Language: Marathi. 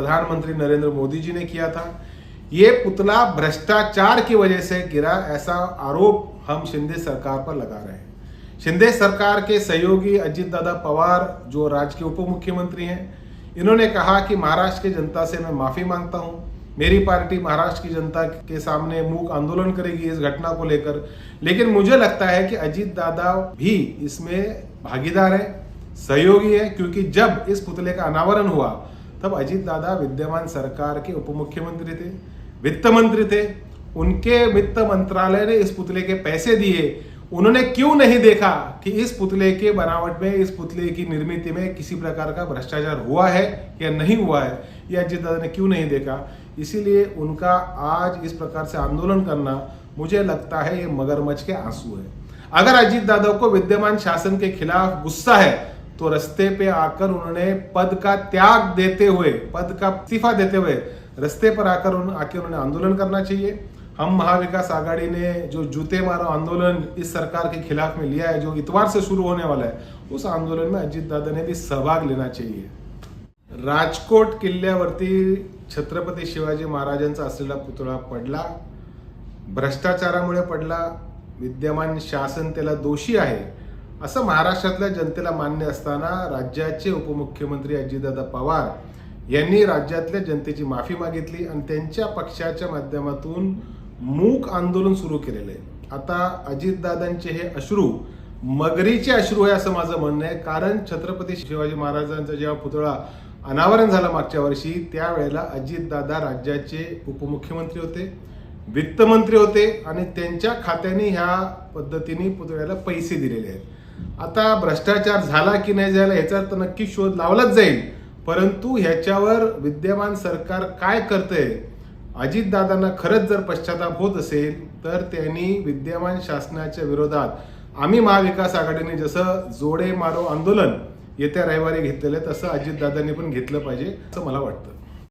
प्रधानमंत्री नरेंद्र मोदी जी ने किया था। ये पुतला भ्रष्टाचार की वजह से गिरा, ऐसा आरोप हम शिंदे सरकार पर लगा रहे हैं। शिंदे सरकार के सहयोगी अजित दादा पवार, जो राज्य के उप मुख्यमंत्री हैं, इन्होंने कहा कि महाराष्ट्र की जनता से मैं माफ़ी माँगता हूँ। मेरी पार्टी महाराष्ट्र की जनता के सामने मूक आंदोलन करेगी इस घटना को लेकर। लेकिन मुझे लगता है कि अजित दादा भी इसमें भागीदार है, सहयोगी है, क्योंकि जब इस पुतले का अनावरण हुआ तब अजित दादा विद्यमान सरकार के उप मुख्यमंत्री थे वित्त मंत्री थे। उनके वित्त मंत्रालय ने इस पुतले के पैसे दिए। उन्होंने क्यों नहीं देखा कि इस पुतले के बनावट में, इस पुतले की निर्मित में किसी प्रकार का भ्रष्टाचार हुआ है या नहीं हुआ है, ये अजीत दादा ने क्यों नहीं देखा? इसीलिए उनका आज इस प्रकार से आंदोलन करना मुझे लगता है ये मगरमच्छ के आँसू है। अगर अजीत दादा को विद्यमान शासन के खिलाफ गुस्सा है तो रस्ते पे आकर उन्होंने पद का त्याग देते हुए पद का इस्तीफा देते हुए रस्ते पर आकर उन, आके उन्होंने आंदोलन करना चाहिए। हम महाविकास आघाड़ी ने जो जूते मारो आंदोलन इस सरकार के खिलाफ में लिया है जो इतवार से शुरू होने वाला है उस आंदोलन में अजित दादा ने भी सहभाग लेना चाहिए। राजकोट किल्ल्यावरती छत्रपती शिवाजी महाराजांचा असलेला पुतळा पडला भ्रष्टाचारामुळे पडला विद्यमान शासन त्याला दोषी आहे असं महाराष्ट्रातल्या जनतेला मान्य असताना राज्याचे उपमुख्यमंत्री अजितदादा पवार यांनी राज्यातल्या जनतेची माफी मागितली आणि त्यांच्या पक्षाच्या माध्यमातून मूक आंदोलन सुरू केलेलं. आहे आता अजितदादांचे हे अश्रू मगरीचे अश्रू आहे असं माझं म्हणणं आहे. कारण छत्रपती शिवाजी महाराजांचा जेव्हा पुतळा अनावरण झाला मागच्या वर्षी त्यावेळेला अजितदादा राज्याचे उपमुख्यमंत्री होते वित्तमंत्री होते आणि त्यांच्या खात्याने ह्या पद्धतीने पुतळ्याला पैसे दिलेले आहेत. आता भ्रष्टाचार झाला की नाही झाला ह्याचा तर नक्की शोध लावलाच जाईल. परंतु ह्याच्यावर विद्यमान सरकार काय करतंय? अजितदादांना खरंच जर पश्चाताप होत असेल तर त्यांनी विद्यमान शासनाच्या विरोधात आम्ही महाविकास आघाडीने जसं जोडे मारो आंदोलन येत्या रविवारी घेतलेलं आहे तसं अजितदादांनी पण घेतलं पाहिजे असं मला वाटतं.